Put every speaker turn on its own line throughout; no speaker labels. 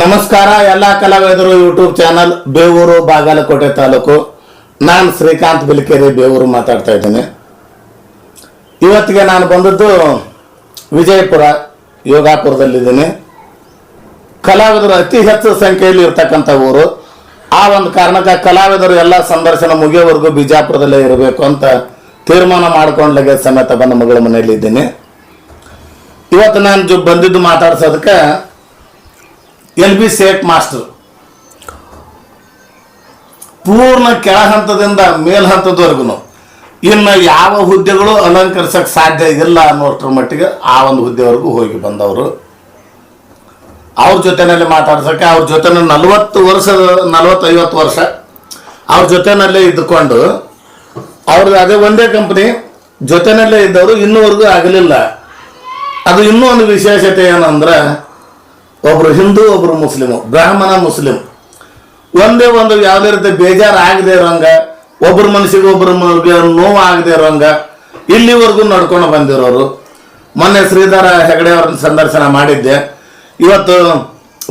ನಮಸ್ಕಾರ, ಎಲ್ಲ ಕಲಾವಿದರು ಯೂಟ್ಯೂಬ್ ಚಾನಲ್ ಬೇವೂರು ಬಾಗಲಕೋಟೆ ತಾಲೂಕು. ನಾನು ಶ್ರೀಕಾಂತ್ ಬಿಲ್ಕೆರೆ, ಬೇವೂರು ಮಾತಾಡ್ತಾ ಇದ್ದೀನಿ. ಇವತ್ತಿಗೆ ನಾನು ಬಂದದ್ದು ವಿಜಯಪುರ, ಯೋಗಾಪುರದಲ್ಲಿದ್ದೀನಿ. ಕಲಾವಿದರು ಅತಿ ಹೆಚ್ಚು ಸಂಖ್ಯೆಯಲ್ಲಿ ಇರ್ತಕ್ಕಂಥ ಊರು. ಆ ಒಂದು ಕಾರಣಕ್ಕೆ ಕಲಾವಿದರು ಎಲ್ಲ ಸಂದರ್ಶನ ಮುಗಿಯೋವರೆಗೂ ಬಿಜಾಪುರದಲ್ಲೇ ಇರಬೇಕು ಅಂತ ತೀರ್ಮಾನ ಮಾಡ್ಕೊಂಡ್ಲಾಗೆ ಸಮೇತ ಬಂದ ಮಗಳ ಮನೆಯಲ್ಲಿ ಇದ್ದೀನಿ ಇವತ್ತು ನಾನು ಜೊ ಬಂದಿದ್ದು ಮಾತಾಡ್ಸೋದಕ್ಕೆ ಎಲ್ ಬಿ ಸೇಟ್ ಮಾಸ್ಟರ್. ಪೂರ್ಣ ಕೆಳ ಹಂತದಿಂದ ಮೇಲ್ ಹಂತದವರೆಗೂ ಇನ್ನು ಯಾವ ಹುದ್ದೆಗಳು ಅಲಂಕರಿಸಕ್ಕೆ ಸಾಧ್ಯ ಇಲ್ಲ ಅನ್ನೋಷ್ಟರ ಮಟ್ಟಿಗೆ ಆ ಒಂದು ಹುದ್ದೆವರೆಗೂ ಹೋಗಿ ಬಂದವರು. ಅವ್ರ ಜೊತೆನಲ್ಲಿ ಮಾತಾಡ್ಸೋಕ್ಕೆ ಅವ್ರ ಜೊತೆನ ನಲವತ್ತು ವರ್ಷದ ನಲವತ್ತೈವತ್ತು ವರ್ಷ ಅವ್ರ ಜೊತೆನಲ್ಲೇ ಇದ್ದುಕೊಂಡು ಅವ್ರದ್ದು ಅದೇ ಒಂದೇ ಕಂಪ್ನಿ, ಜೊತೆನಲ್ಲೇ ಇದ್ದವರು ಇನ್ನೂವರೆಗೂ ಆಗಲಿಲ್ಲ. ಅದು ಇನ್ನೂ ಒಂದು ವಿಶೇಷತೆ ಏನಂದ್ರೆ ಒಬ್ರು ಹಿಂದೂ, ಒಬ್ರು ಮುಸ್ಲಿಮು, ಬ್ರಾಹ್ಮಣ ಮುಸ್ಲಿಂ ಒಂದೇ ಒಂದು ಯಾವುದೇ ರೀತಿ ಬೇಜಾರು ಆಗದೆ ಇರೋಂಗ ಒಬ್ಬರ ಮನಸ್ಸಿಗೆ ಒಬ್ಬರ ನೋವು ಆಗದೆ ಇರೋಂಗ, ಇಲ್ಲಿವರೆಗೂ ನಡ್ಕೊಂಡು ಬಂದಿರೋರು. ಮೊನ್ನೆ ಶ್ರೀಧರ ಹೆಗಡೆ ಅವ್ರನ್ನ ಸಂದರ್ಶನ ಮಾಡಿದ್ದೆ. ಇವತ್ತು,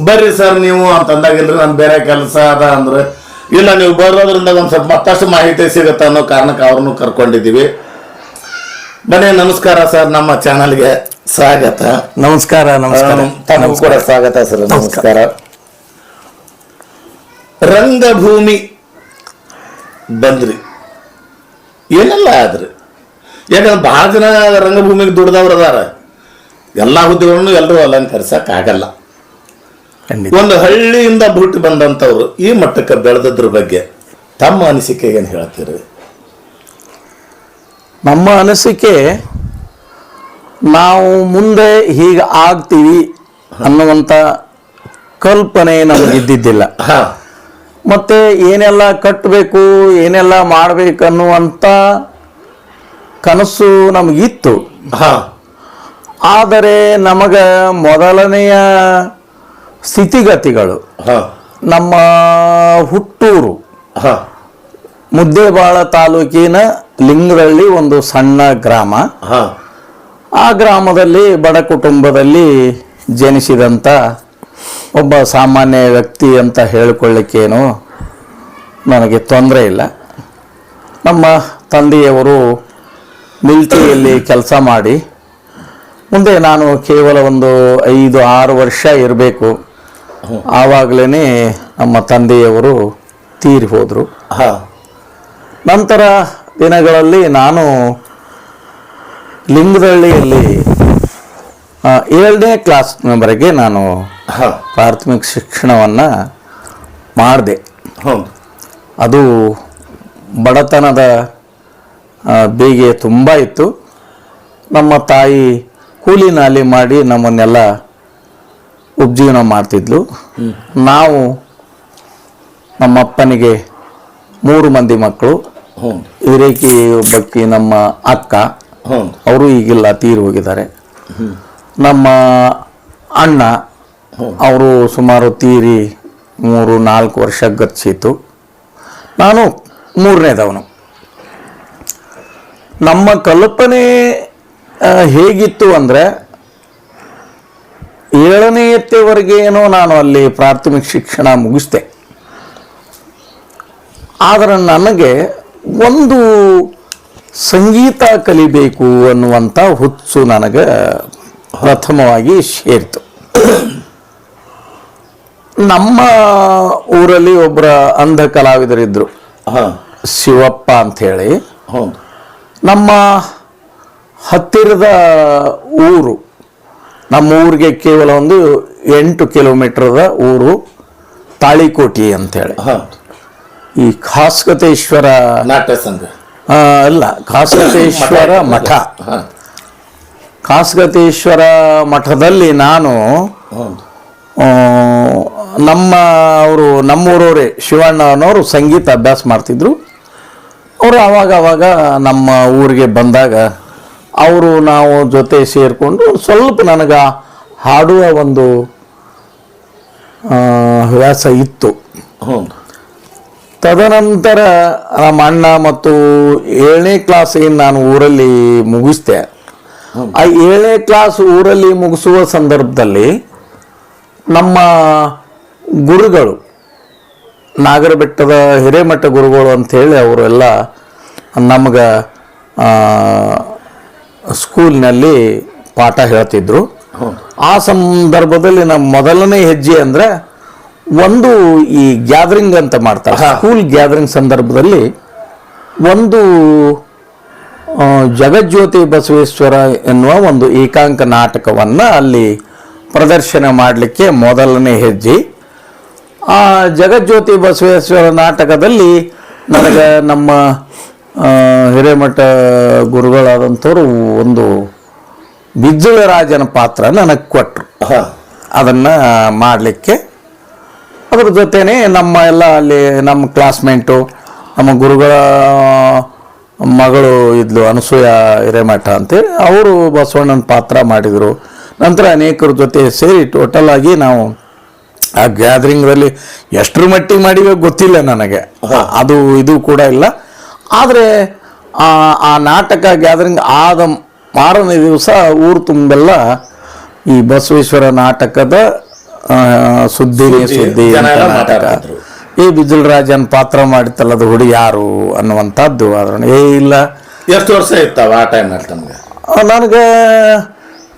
ಬರ್ರಿ ಸರ್ ನೀವು ಅಂತಂದಾಗ, ಇಲ್ರಿ ನಾನು ಬೇರೆ ಕೆಲಸ ಅದ ಅಂದ್ರೆ, ಇಲ್ಲ, ನೀವು ಬರೋದ್ರಿಂದ ಒಂದು ಸ್ವಲ್ಪ ಮತ್ತಷ್ಟು ಮಾಹಿತಿ ಸಿಗುತ್ತೆ ಅನ್ನೋ ಕಾರಣಕ್ಕೆ ಅವ್ರನ್ನೂ ಕರ್ಕೊಂಡಿದ್ದೀವಿ. ಬನ್ನಿ, ನಮಸ್ಕಾರ ಸರ್, ನಮ್ಮ ಚಾನಲ್ಗೆ ಸ್ವಾಗತ.
ನಮಸ್ಕಾರ ನಮಸ್ಕಾರ.
ತಮಗೂ ಕೂಡ ಸ್ವಾಗತ ಸರ್ ನಮಸ್ಕಾರ. ರಂಗಭೂಮಿ ಬಂದ್ರಿ. ಏನೆಲ್ಲ ಆದ್ರಿ? ಯಾಕಂದ್ರೆ ಬಹಳ ಜನ ರಂಗಭೂಮಿಗೆ ದುಡ್ದವ್ರು ಅದಾರ. ಎಲ್ಲ ಹುದ್ದೆಗಳನ್ನು ಎಲ್ಲರೂ ಅಲಂಕರಿಸಕ್ ಆಗಲ್ಲ
ಖಂಡಿತ.
ಒಂದು ಹಳ್ಳಿಯಿಂದ ಬುಟ್ಟು ಬಂದಂಥವ್ರು ಈ ಮಟ್ಟಕ್ಕೆ ಬೆಳೆದದ್ರ ಬಗ್ಗೆ ತಮ್ಮ ಅನಿಸಿಕೆ ಏನು ಹೇಳ್ತೀರಿ?
ನಮ್ಮ ಅನಿಸಿಕೆ ನಾವು ಮುಂದೆ ಹೀಗೆ ಆಗ್ತೀವಿ ಅನ್ನುವಂಥ ಕಲ್ಪನೆ ನಮಗೆ ಇದ್ದಿದ್ದಿಲ್ಲ.
ಹಾ.
ಮತ್ತೆ ಏನೆಲ್ಲ ಕಟ್ಟಬೇಕು ಏನೆಲ್ಲ ಮಾಡಬೇಕು ಅನ್ನುವಂಥ ಕನಸು ನಮಗಿತ್ತು.
ಹಾ.
ಆದರೆ ನಮಗ ಮೊದಲನೆಯ ಸ್ಥಿತಿಗತಿಗಳು
ಹಾ.
ನಮ್ಮ ಹುಟ್ಟೂರು
ಹಾ.
ಮುದ್ದೇಬಾಳ ತಾಲೂಕಿನ ಲಿಂಗದಳ್ಳಿ ಒಂದು ಸಣ್ಣ ಗ್ರಾಮ.
ಹಾ.
ಆ ಗ್ರಾಮದಲ್ಲಿ ಬಡ ಕುಟುಂಬದಲ್ಲಿ ಜನಿಸಿದಂಥ ಒಬ್ಬ ಸಾಮಾನ್ಯ ವ್ಯಕ್ತಿ ಅಂತ ಹೇಳಿಕೊಳ್ಳಿಕ್ಕೇನು ನನಗೆ ತೊಂದರೆ ಇಲ್ಲ. ನಮ್ಮ ತಂದೆಯವರು ಮಿಲ್ಟಿಯಲ್ಲಿ ಕೆಲಸ ಮಾಡಿ ಮುಂದೆ ನಾನು ಕೇವಲ ಒಂದು ಐದು ಆರು ವರ್ಷ ಇರಬೇಕು. ಆವಾಗಲೇ ನಮ್ಮ ತಂದೆಯವರು ತೀರಿ ಹೋದರು.
ಹಾ.
ನಂತರ ದಿನಗಳಲ್ಲಿ ನಾನು ಲಿಂಗದಳ್ಳಿಯಲ್ಲಿ ಏಳನೇ ಕ್ಲಾಸ್ನವರೆಗೆ ನಾನು ಪ್ರಾಥಮಿಕ ಶಿಕ್ಷಣವನ್ನು ಮಾಡಿದೆ. ಅದು ಬಡತನದ ಬೇಗೆ ತುಂಬ ಇತ್ತು. ನಮ್ಮ ತಾಯಿ ಕೂಲಿ ನಾಲಿ ಮಾಡಿ ನಮ್ಮನ್ನೆಲ್ಲ ಉಪಜೀವನ ಮಾಡ್ತಿದ್ಲು. ನಾವು ನಮ್ಮಪ್ಪನಿಗೆ ಮೂರು ಮಂದಿ ಮಕ್ಕಳು. ಹಿರೇಕಿ ಒಬ್ಬಕ್ಕಿ ನಮ್ಮ ಅಕ್ಕ. ಅವರು ಈಗಿಲ್ಲ ತೀರಿ ಹೋಗಿದ್ದಾರೆ. ನಮ್ಮ ಅಣ್ಣ ಅವರು ಸುಮಾರು ತೀರಿ ಮೂರು ನಾಲ್ಕು ವರ್ಷ ಗತಿಸಿತು ನಾನು ಮೂರನೇದವನು. ನಮ್ಮ ಕಲ್ಪನೆ ಹೇಗಿತ್ತು ಅಂದರೆ ಏಳನೆಯತ್ತೆವರೆಗೇನೋ ನಾನು ಅಲ್ಲಿ ಪ್ರಾಥಮಿಕ ಶಿಕ್ಷಣ ಮುಗಿಸ್ದೆ. ಆದರೆ ನನಗೆ ಒಂದು ಸಂಗೀತ ಕಲಿಬೇಕು ಅನ್ನುವಂಥ ಹುಚ್ಚು ನನಗೆ ಪ್ರಥಮವಾಗಿ ಸೇರಿತು. ನಮ್ಮ ಊರಲ್ಲಿ ಒಬ್ಬರ ಅಂಧ ಕಲಾವಿದರಿದ್ದರು
ಹಾ.
ಶಿವಪ್ಪ ಅಂಥೇಳಿ. ನಮ್ಮ ಹತ್ತಿರದ ಊರು ನಮ್ಮ ಊರಿಗೆ ಕೇವಲ ಒಂದು ಎಂಟು ಕಿಲೋಮೀಟ್ರದ ಊರು ತಾಳಿಕೋಟಿ ಅಂತೇಳಿ
ಹಾ.
ಈ ಖಾಸ್ಕತೇಶ್ವರ
ನಾಟ್ಯ ಸಂಘ.
ಅಲ್ಲ ಕಾಸಗತೇಶ್ವರ ಮಠ. ಕಾಸಗತೇಶ್ವರ ಮಠದಲ್ಲಿ ನಾನು ನಮ್ಮ ಅವರು ನಮ್ಮೂರವರೇ ಶಿವಣ್ಣನವರು ಸಂಗೀತ ಅಭ್ಯಾಸ ಮಾಡ್ತಿದ್ರು. ಅವರು ಆವಾಗ ಆವಾಗ ನಮ್ಮ ಊರಿಗೆ ಬಂದಾಗ ಅವರು ನಾವು ಜೊತೆ ಸೇರಿಕೊಂಡು ಸ್ವಲ್ಪ ನನಗೆ ಹಾಡುವ ಒಂದು ಹವ್ಯಾಸ ಇತ್ತು.
ಹೌದು.
ತದನಂತರ ನಮ್ಮ ಅಣ್ಣ ಮತ್ತು ಏಳನೇ ಕ್ಲಾಸ್ ಏನು ನಾನು ಊರಲ್ಲಿ ಮುಗಿಸ್ದೆ. ಆ ಏಳನೇ ಕ್ಲಾಸ್ ಊರಲ್ಲಿ ಮುಗಿಸುವ ಸಂದರ್ಭದಲ್ಲಿ ನಮ್ಮ ಗುರುಗಳು ನಾಗರ ಬೆಟ್ಟದ ಹಿರೇಮಠ ಗುರುಗಳು ಅಂಥೇಳಿ ಅವರೆಲ್ಲ ನಮ್ಗೆ ಸ್ಕೂಲ್ನಲ್ಲಿ ಪಾಠ ಹೇಳ್ತಿದ್ರು. ಆ ಸಂದರ್ಭದಲ್ಲಿ ನಮ್ಮ ಮೊದಲನೇ ಹೆಜ್ಜೆ ಅಂದರೆ ಒಂದು ಈ ಗ್ಯಾದರಿಂಗ್ ಅಂತ ಮಾಡ್ತಾರೆ ಸ್ಕೂಲ್ ಗ್ಯಾದರಿಂಗ್ ಸಂದರ್ಭದಲ್ಲಿ ಒಂದು ಜಗಜ್ಯೋತಿ ಬಸವೇಶ್ವರ ಎನ್ನುವ ಒಂದು ಏಕಾಂಕ ನಾಟಕವನ್ನು ಅಲ್ಲಿ ಪ್ರದರ್ಶನ ಮಾಡಲಿಕ್ಕೆ ಮೊದಲನೇ ಹೆಜ್ಜೆ. ಆ ಜಗಜ್ಯೋತಿ ಬಸವೇಶ್ವರ ನಾಟಕದಲ್ಲಿ ನನಗೆ ನಮ್ಮ ಹಿರೇಮಠ ಗುರುಗಳಾದಂಥವ್ರು ಒಂದು ಬಿಜ್ಜಳ ರಾಜನ ಪಾತ್ರ ನನಗೆ ಕೊಟ್ಟರು ಅದನ್ನು ಮಾಡಲಿಕ್ಕೆ ಅದ್ರ ಜೊತೆನೆ ನಮ್ಮ ಎಲ್ಲ ಅಲ್ಲಿ ನಮ್ಮ ಕ್ಲಾಸ್ಮೇಟು ನಮ್ಮ ಗುರುಗಳ ಮಗಳು ಇದ್ಲು ಅನಸೂಯ ಹಿರೇಮಠ ಅಂತೇಳಿ ಅವರು ಬಸವಣ್ಣನ ಪಾತ್ರ ಮಾಡಿದರು. ನಂತರ ಅನೇಕರ ಜೊತೆ ಸೇರಿ ಟೋಟಲ್ ಆಗಿ ನಾವು ಆ ಗ್ಯಾದರಿಂಗ್ದಲ್ಲಿ ಎಷ್ಟರ ಮಟ್ಟಿಗೆ ಮಾಡಿವೆ ಗೊತ್ತಿಲ್ಲ ನನಗೆ. ಅದು ಇದು ಕೂಡ ಇಲ್ಲ. ಆದರೆ ಆ ಆ ನಾಟಕ ಗ್ಯಾದರಿಂಗ್ ಆದ ಮಾರನೇ ದಿವಸ ಊರು ತುಂಬೆಲ್ಲ ಈ ಬಸವೇಶ್ವರ ನಾಟಕದ ಸುದ್ದಿ ನಾಟಕ. ಈ ಬಿಜುಲ್ ರಾಜನ್ ಪಾತ್ರ ಮಾಡಿತ್ತಲ್ಲ ಅದು ಹುಡುಗಿ ಯಾರು ಅನ್ನುವಂಥದ್ದು ಅದನ್ನು ಏ ಇಲ್ಲ.
ಎಷ್ಟು ವರ್ಷ ಇರ್ತಾವ ಆ ಟೈಮ್ನಲ್ಲಿ ತಮ್ಗೆ?
ನನಗೆ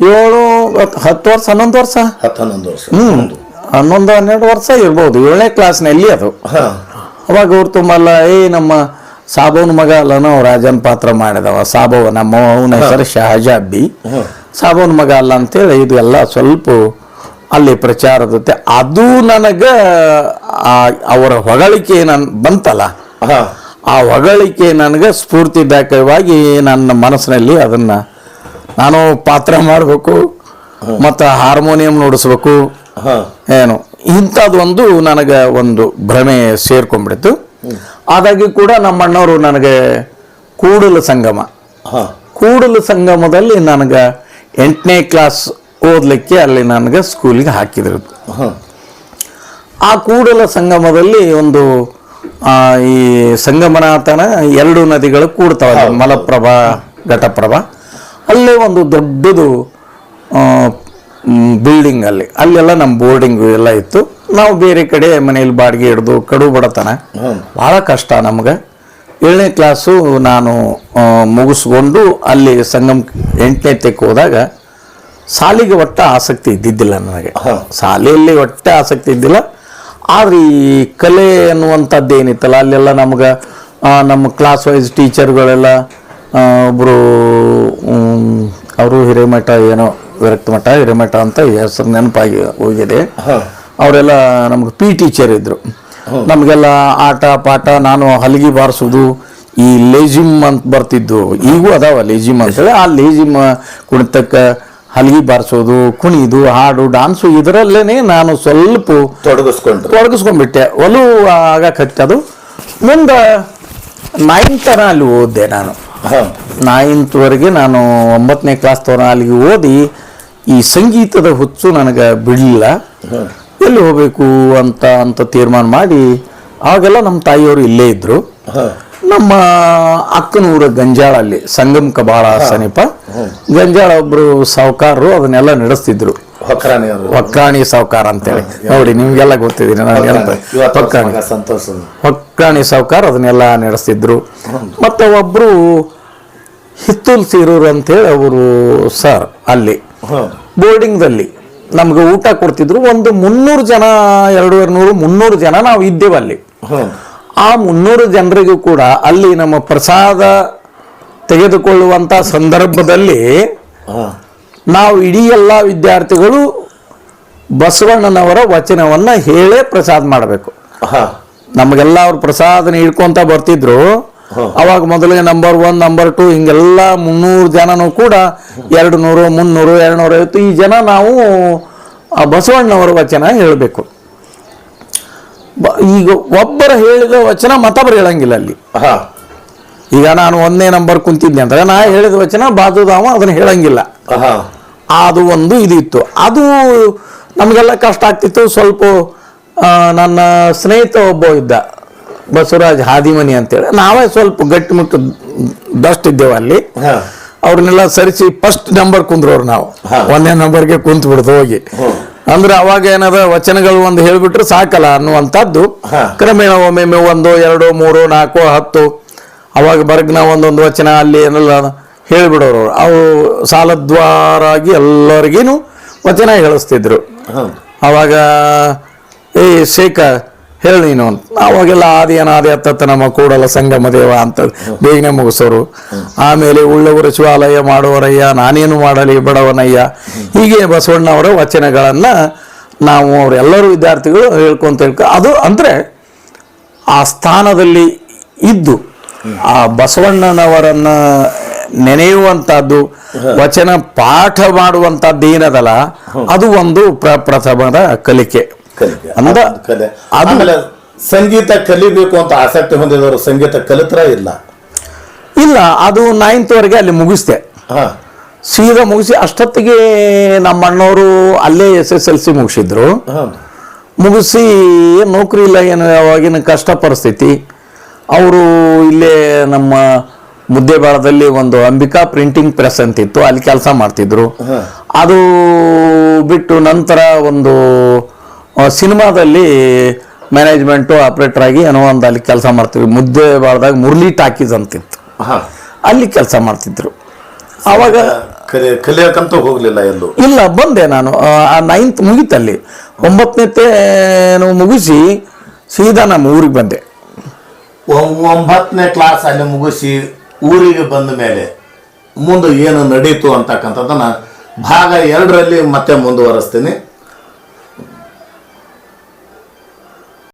ಏಳು ಹತ್ತು- ಹತ್ತು ವರ್ಷ ಹನ್ನೊಂದು ವರ್ಷ.
ಹತ್ತು ಹನ್ನೊಂದು ವರ್ಷ.
ಹ್ಞೂ ಹನ್ನೊಂದು ಹನ್ನೆರಡು ವರ್ಷ ಇರ್ಬೋದು. ಏಳನೇ ಕ್ಲಾಸ್ನಲ್ಲಿ ಅದು. ಅವಾಗ ಅವ್ರು ತುಂಬಲ್ಲ ಏ ನಮ್ಮ ಸಾಬವನ ಮಗ ಅಲ್ಲನೋ ರಾಜನ್ ಪಾತ್ರ ಮಾಡಿದವ. ಸಾಬವ ನಮ್ಮ ಅವನ ಹೆಸರು ಶಹಜಾಬಿ. ಸಾಬವನ ಮಗ ಅಲ್ಲ ಅಂತೇಳಿ ಇದು ಎಲ್ಲ ಸ್ವಲ್ಪ ಅಲ್ಲಿ ಪ್ರಚಾರದತೆ ಅದು ನನಗೆ ಅವರ ಹೊಗಳಿಕೆ ನನ್ ಬಂತಲ್ಲ. ಆ ಹೊಗಳಿಕೆ ನನಗೆ ಸ್ಫೂರ್ತಿದಾಯಕವಾಗಿ ನನ್ನ ಮನಸ್ಸಿನಲ್ಲಿ ಅದನ್ನ ನಾನು ಪಾತ್ರ ಮಾಡಬೇಕು ಮತ್ತು ಹಾರ್ಮೋನಿಯಂ ನುಡಿಸ್ಬೇಕು. ಏನು ಇಂಥದ್ದೊಂದು ನನಗೆ ಒಂದು ಭ್ರಮೆ ಸೇರ್ಕೊಂಡ್ಬಿಡ್ತು. ಹಾಗಾಗಿ ಕೂಡ ನಮ್ಮ ಅಣ್ಣವರು ನನಗೆ ಕೂಡಲ ಸಂಗಮ. ಕೂಡಲ ಸಂಗಮದಲ್ಲಿ ನನಗೆ ಎಂಟನೇ ಕ್ಲಾಸ್ ಓದಲಿಕ್ಕೆ ಅಲ್ಲಿ ನನಗೆ ಸ್ಕೂಲಿಗೆ ಹಾಕಿದ್ರು ಆ ಕೂಡಲ ಸಂಗಮದಲ್ಲಿ ಒಂದು ಈ ಸಂಗಮನಾಥನ ಎರಡು ನದಿಗಳು ಕೂಡ್ತಾವೆ ಮಲಪ್ರಭಾ ಘಟಪ್ರಭಾ. ಅಲ್ಲೇ ಒಂದು ದೊಡ್ಡದು ಬಿಲ್ಡಿಂಗ್ ಅಲ್ಲಿ. ಅಲ್ಲೆಲ್ಲ ನಮ್ಮ ಬೋರ್ಡಿಂಗು ಎಲ್ಲ ಇತ್ತು. ನಾವು ಬೇರೆ ಕಡೆ ಮನೆಯಲ್ಲಿ ಬಾಡಿಗೆ ಹಿಡ್ದು ಕಡು ಬಡತನ. ಭಾಳ ಕಷ್ಟ ನಮ್ಗೆ. ಏಳನೇ ಕ್ಲಾಸು ನಾನು ಮುಗಿಸ್ಕೊಂಡು ಅಲ್ಲಿ ಸಂಗಮ್ ಎಂಟನೇ ತೆಕ್ ಹೋದಾಗ ಸಾಲಿಗೆ ಒಟ್ಟು ಆಸಕ್ತಿ ಇದ್ದಿದ್ದಿಲ್ಲ ನನಗೆ. ಶಾಲೆಯಲ್ಲಿ ಒಟ್ಟೆ ಆಸಕ್ತಿ ಇದ್ದಿಲ್ಲ. ಆದ್ರೆ ಈ ಕಲೆ ಅನ್ನುವಂಥದ್ದು ಏನಿತ್ತಲ್ಲ ಅಲ್ಲೆಲ್ಲ ನಮ್ಗೆ ನಮ್ಮ ಕ್ಲಾಸ್ ವೈಸ್ ಟೀಚರ್ಗಳೆಲ್ಲ ಒಬ್ಬರು ಅವರು ಹಿರೇಮಠ ಏನೋ ವಿರಕ್ತ ಮಠ ಹಿರೇಮಠ ಅಂತ ಹೆಸರು ನೆನಪಾಗಿ ಹೋಗಿದೆ. ಅವರೆಲ್ಲ ನಮ್ಗೆ ಪಿ ಟೀಚರ್ ಇದ್ದರು ನಮಗೆಲ್ಲ ಆಟ ಪಾಠ ನಾನು ಹಲಗಿ ಬಾರಿಸೋದು ಈ ಲೇಜಿಮ್ ಅಂತ ಬರ್ತಿದ್ದು. ಈಗೂ ಅದಾವ ಲೇಜಿಮ್ ಅಂತೇಳಿ ಆ ಲೇಜಿಮ್ ಕುಣಿತಕ್ಕ ಹಲಗಿ ಬಾರಿಸೋದು ಕುಣಿದು ಹಾಡು ಡಾನ್ಸು ಇದರಲ್ಲೇನೆ ನಾನು ಸ್ವಲ್ಪ
ತೊಡಗಿಸ್ಕೊಂಡು
ತೊಡಗಿಸ್ಕೊಂಡ್ಬಿಟ್ಟೆ. ಒಲು ಆಗಕ್ಕೆ ಅದು. ಮುಂದೆ ನೈನ್ತನ ಅಲ್ಲಿ ಓದಿದೆ ನಾನು. ನೈನ್ತ್ವರೆಗೆ ನಾನು ಒಂಬತ್ತನೇ ಕ್ಲಾಸ್ ತವರ ಅಲ್ಲಿಗೆ ಓದಿ ಈ ಸಂಗೀತದ ಹುಚ್ಚು ನನಗೆ ಬಿಡಲಿಲ್ಲ. ಎಲ್ಲಿ ಹೋಗಬೇಕು ಅಂತ ಅಂತ ತೀರ್ಮಾನ ಮಾಡಿ ಆಗೆಲ್ಲ ನಮ್ಮ ತಾಯಿಯವರು ಇಲ್ಲೇ ಇದ್ರು. ನಮ್ಮ ಅಕ್ಕನೂರ ಗಂಜಾಳ ಅಲ್ಲಿ ಸಂಗಮಕ ಕಬಾಳ ಸಮೀಪ ಗಂಜಾಳ ಒಬ್ರು ಸಾವುಕಾರರು ಅದನ್ನೆಲ್ಲ ನಡೆಸ್ತಿದ್ರು. ಒಕ್ಕಾಣಿ ಸಾವುಕಾರ ಅಂತೇಳಿ. ನೋಡಿ ನಿಮ್ಗೆಲ್ಲ ಗೊತ್ತಿದ್ದೀನಿ ನಾನು
ಹೇಳ್ತೇನೆ
ಒಕ್ಕಾಣಿ ಹೊಕ್ಕಾಣಿ ಸಾವುಕಾರ ಅದನ್ನೆಲ್ಲ ನಡೆಸ್ತಿದ್ರು. ಮತ್ತೆ ಒಬ್ಬರು ಹಿತ್ತೂಲ್ ಸೀರೂರು ಅಂತೇಳಿ ಅವರು ಸರ್ ಅಲ್ಲಿ ಬೋರ್ಡಿಂಗ್ದಲ್ಲಿ ನಮ್ಗೆ ಊಟ ಕೊಡ್ತಿದ್ರು. ಒಂದು ಮುನ್ನೂರು ಜನ ಎರಡೂವರೆ ನೂರು ಮುನ್ನೂರು ಜನ ನಾವು ಇದ್ದೇವೆ ಅಲ್ಲಿ.
ಹ್ಮ್.
ಆ ಮುನ್ನೂರು ಜನರಿಗೂ ಕೂಡ ಅಲ್ಲಿ ನಮ್ಮ ಪ್ರಸಾದ ತೆಗೆದುಕೊಳ್ಳುವಂತ ಸಂದರ್ಭದಲ್ಲಿ ನಾವು ಇಡೀ ಎಲ್ಲ ವಿದ್ಯಾರ್ಥಿಗಳು ಬಸವಣ್ಣನವರ ವಚನವನ್ನ ಹೇಳೇ ಪ್ರಸಾದ ಮಾಡಬೇಕು. ನಮಗೆಲ್ಲ ಅವ್ರು ಪ್ರಸಾದನ ಹಿಡ್ಕೊಂತ ಬರ್ತಿದ್ರು. ಅವಾಗ ಮೊದಲಿಗೆ ನಂಬರ್ ಒನ್ ನಂಬರ್ ಟು ಹಿಂಗೆಲ್ಲ ಮುನ್ನೂರು ಜನನೂ ಕೂಡ ಎರಡು ನೂರು ಮುನ್ನೂರು ಎರಡ್ನೂರ ಐವತ್ತು ಈ ಜನ ನಾವು ಆ ಬಸವಣ್ಣವರ ವಚನ ಹೇಳಬೇಕು. ಈಗ ಒಬ್ಬರು ಹೇಳಿದ ವಚನ ಮತ್ತೊಬ್ಬರು ಹೇಳಂಗಿಲ್ಲ ಅಲ್ಲಿ.
ಹಾ.
ಈಗ ನಾನು ಒಂದೇ ನಂಬರ್ ಕುಂತಿದ್ದೆ ಅಂತ ನಾ ಹೇಳಿದ ವಚನ ಬಾಜುದಾವ ಅದನ್ನ ಹೇಳಂಗಿಲ್ಲ.
ಹಾ.
ಅದು ಒಂದು ಇದಿತ್ತು. ಅದು ನಮಗೆಲ್ಲ ಕಷ್ಟ ಆಗ್ತಿತ್ತು. ಸ್ವಲ್ಪ ನನ್ನ ಸ್ನೇಹಿತ ಒಬ್ಬ ಇದ್ದ ಬಸವರಾಜ್ ಹಾದಿಮನಿ ಅಂತೇಳಿ. ನಾವೇ ಸ್ವಲ್ಪ ಗಟ್ಟಿಮುಟ್ಟು ದಷ್ಟ್ ಇದ್ದೇವೆ ಅಲ್ಲಿ. ಅವ್ರನ್ನೆಲ್ಲ ಸರಿಸಿ ಫಸ್ಟ್ ನಂಬರ್ ಕುಂದ್ರೋರು ನಾವು. ಒಂದೇ ನಂಬರ್ಗೆ ಕುಂತ್ ಬಿಡ್ದು ಹೋಗಿ. ಅಂದ್ರೆ ಅವಾಗ ಏನದ ವಚನಗಳು ಒಂದು ಹೇಳ್ಬಿಟ್ರೆ ಸಾಕಲ್ಲ ಅನ್ನುವಂಥದ್ದು. ಕ್ರಮೇಣ ಒಮ್ಮೆ ಒಂದು ಎರಡು ಮೂರು ನಾಲ್ಕು ಹತ್ತು ಅವಾಗ ಬರ್ಗ್ನ ಒಂದೊಂದು ವಚನ ಅಲ್ಲಿ ಏನೆಲ್ಲ ಹೇಳ್ಬಿಡೋರು ಅವು ಸಾಲದ್ವಾರಾಗಿ ಎಲ್ಲರಿಗೇನು ವಚನ ಹೇಳಿಸ್ತಿದ್ರು. ಅವಾಗ ಏ ಶೇಖ ಹೇಳಿ ನೀನು. ಅಂತ ಅವಾಗೆಲ್ಲ ಆದಿ ಅನಾದಿ ಅತ್ತತ್ತ ನಮ್ಮ ಕೂಡಲ ಸಂಗಮ ದೇವ ಅಂತ ಬೇಗನೆ ಮುಗಿಸೋರು. ಆಮೇಲೆ ಉಳ್ಳವರ ಶಿವಾಲಯ ಮಾಡುವರಯ್ಯ, ನಾನೇನು ಮಾಡಲಿ ಬಡವನಯ್ಯ. ಹೀಗೆ ಬಸವಣ್ಣವರ ವಚನಗಳನ್ನು ನಾವು ಅವರೆಲ್ಲರೂ ವಿದ್ಯಾರ್ಥಿಗಳು ಹೇಳ್ಕೊಂತ ಹೇಳ್ಕೊ, ಅದು ಅಂದ್ರೆ ಆ ಸ್ಥಾನದಲ್ಲಿ ಇದ್ದು, ಆ ಬಸವಣ್ಣನವರನ್ನ ನೆನೆಯುವಂಥದ್ದು, ವಚನ ಪಾಠ ಮಾಡುವಂಥದ್ದು ಏನದಲ್ಲ, ಅದು ಒಂದು ಪ್ರಪ್ರಥಮದ ಕಲಿಕೆ.
ಕಲಿಕೆ
ಅಂದ
ಕಲೆ. ಆಮೇಲೆ ಸಂಗೀತ ಕಲಿಬೇಕು ಅಂತ ಆಸಕ್ತಿ ಹೊಂದಿದವರು ಸಂಗೀತ ಕಲಿತ್ರ ಇಲ್ಲ?
ಇಲ್ಲ ಅದು ನೈನ್ತ್ ವರೆಗೆ ಅಲ್ಲಿ ಮುಗಿಸ್ದೆ.
ಹಾ.
ಸೀದಾ ಮುಗಿಸಿ ಅಷ್ಟೊತ್ತಿಗೆ ನಮ್ಮ ಅಣ್ಣವರು ಅಲ್ಲೇ ಎಸ್ ಎಸ್ ಎಲ್ ಸಿ ಮುಗಿಸಿದ್ರು.
ಮುಗಿಸಿ
ಮುಗಿಸಿ ನೌಕರಿ ಇಲ್ಲ ಏನು ಅವಾಗಿನ ಕಷ್ಟ ಪರಿಸ್ಥಿತಿ. ಅವರು ಇಲ್ಲೇ ನಮ್ಮ ಮುದ್ದೆಬಾಳದಲ್ಲಿ ಒಂದು ಅಂಬಿಕಾ ಪ್ರಿಂಟಿಂಗ್ ಪ್ರೆಸ್ ಅಂತಿತ್ತು ಅಲ್ಲಿ ಕೆಲಸ ಮಾಡ್ತಿದ್ರು. ಅದು ಬಿಟ್ಟು ನಂತರ ಒಂದು ಸಿನಿಮಾದಲ್ಲಿ ಮ್ಯಾನೇಜ್ಮೆಂಟು ಆಪ್ರೇಟರ್ ಆಗಿ ಏನೋ ಒಂದು ಅಲ್ಲಿ ಕೆಲಸ ಮಾಡ್ತೀವಿ ಮುದ್ದೆ ಬಾಳ್ದಾಗ ಮುರಳಿ ಟಾಕೀಸ್ ಅಂತಿತ್ತು.
ಹಾ.
ಅಲ್ಲಿ ಕೆಲಸ ಮಾಡ್ತಿದ್ರು. ಆವಾಗ
ಕಲಿ ಕಲಿಯಕ್ಕಂತೂ ಹೋಗಲಿಲ್ಲ ಎಲ್ಲೂ?
ಇಲ್ಲ ಬಂದೆ ನಾನು. ಆ ನೈನ್ತ್ ಮುಗೀತಲ್ಲಿ. ಒಂಬತ್ತನೇ ಮುಗಿಸಿ ಸೀದಾ ನಮ್ಮ ಊರಿಗೆ ಬಂದೆ.
ಒಂಬತ್ತನೇ ಕ್ಲಾಸ್ ಅಲ್ಲಿ ಮುಗಿಸಿ ಊರಿಗೆ ಬಂದ ಮೇಲೆ ಮುಂದೆ ಏನು ನಡೀತು ಅಂತಕ್ಕಂಥದ್ದನ್ನು ಭಾಗ ಎರಡರಲ್ಲಿ ಮತ್ತೆ ಮುಂದುವರಿಸ್ತೀನಿ.